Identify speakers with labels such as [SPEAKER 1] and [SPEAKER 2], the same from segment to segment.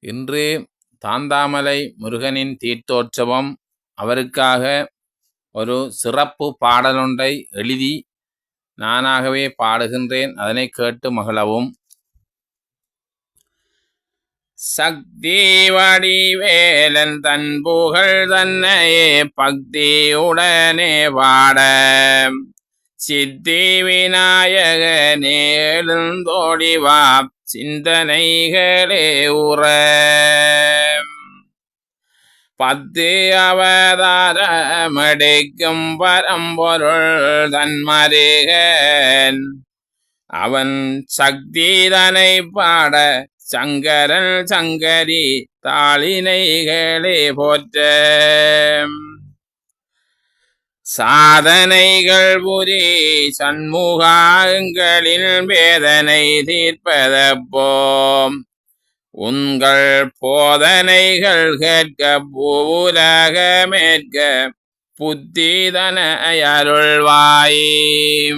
[SPEAKER 1] இன்று தாந்தாமலை முருகனின் தீர்த்தோற்சவம் அவருக்காக ஒரு சிறப்பு பாடலொன்றை எழுதி நானாகவே பாடுகின்றேன். அதனை கேட்டு மகிழவும். சக்தி வடிவேலன் தன் புகழ் தன்னையே பக்தியுடனே பாட. சித்தி விநாயகனே எழுந்தோடி வா சிந்தனைகளே உற. பத்து அவதாரமடைக்கும் பரம்பொருள் தன்மருகன். அவன் சக்திதனை பாட சங்கரன் சங்கரி தாளினைகளே போற்ற. சாதனைகள் புரி சண்முகாங்களில் வேதனை தீர்ப்பதப்போம். உங்கள் போதனைகள் கேட்க பூலகமேற்க புத்திதன அருள்வாய்.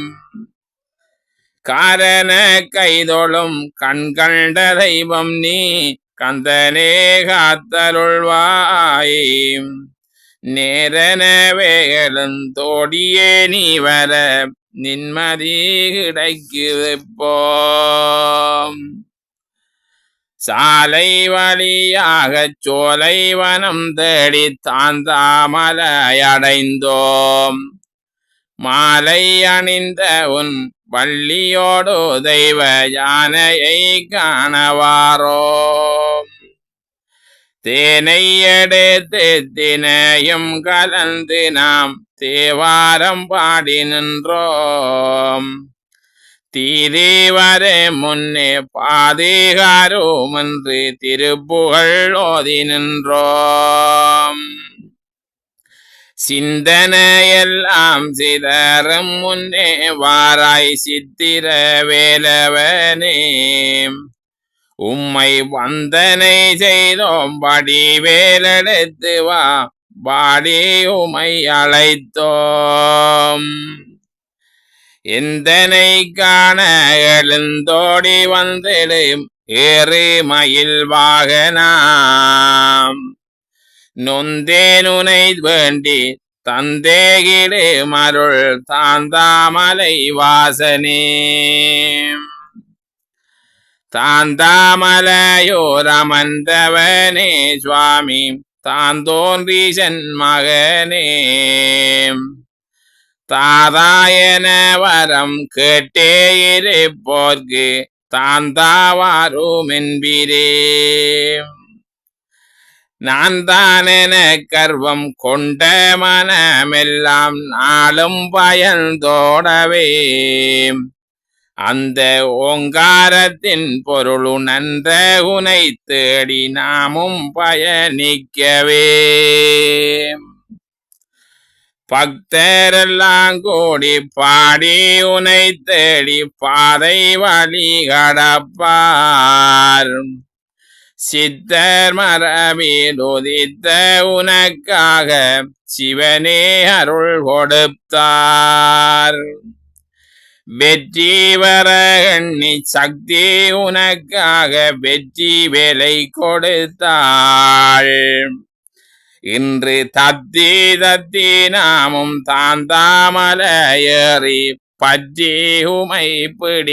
[SPEAKER 1] காரண கைதொழும் கண்கண்ட தெய்வம் நீ கந்தனே காத்தருள்வாயீம் நேரனவேகளும் தோடியே நீ வர நிம்மதி கிடைக்குப்போம் சாலை வழியாக சோலை வனம் தேடி தாந்தாமலையடைந்தோம் மாலை அணிந்த உன் வள்ளியோடு தெய்வ யானையை காணவாரோ தேனை தினையும் கலந்து நாம் தேவாரம் பாடி நின்றோம். தீதேவரே முன்னே பாதேகாரோம் என்று திருப்புகழ் ஓதி நின்றோம். சிந்தனையெல்லாம் சிதறும் முன்னே வாராய் சித்திர வேலவனே. உம்மை வந்தனை செய்தோம் படி வேலெடுத்து வா பாடி உமை அழைத்தோம். எந்தனை காண எழுந்தோடி வந்திடும் ஏறு மயில் வாகனாம். நொந்தேனுனை வேண்டி தந்தேகிடு மருள் தாந்தாமலை வாசனே. தாந்தாமலையோரமந்தவனே சுவாமி தாந்தோன்றி சென்மகனே. தாதாயன வரம் கேட்டே இருப்போர்க்கு தாந்தாவாரும் என்பீரே நான் தானென கர்வம் கொண்ட மனமெல்லாம் நாளும் பயந்தோடவே அந்த ஓங்காரத்தின் பொருளு நன்ற உனை தேடி நாமும் பயணிக்கவே. பக்தரெல்லாம் கூடி பாடி உனை தேடி பாதை வழி கடப்பார். சித்தர் மரபில் உதித்த உனக்காக சிவனே அருள் கொடுத்தார். வெற்றி வர எண்ணி சக்தி உனக்காக வெற்றி வேலை கொடுத்தாள். இன்று தத்தி தத்தி நாமும் தாந்தாமலையறி பற்றி உமை பிடி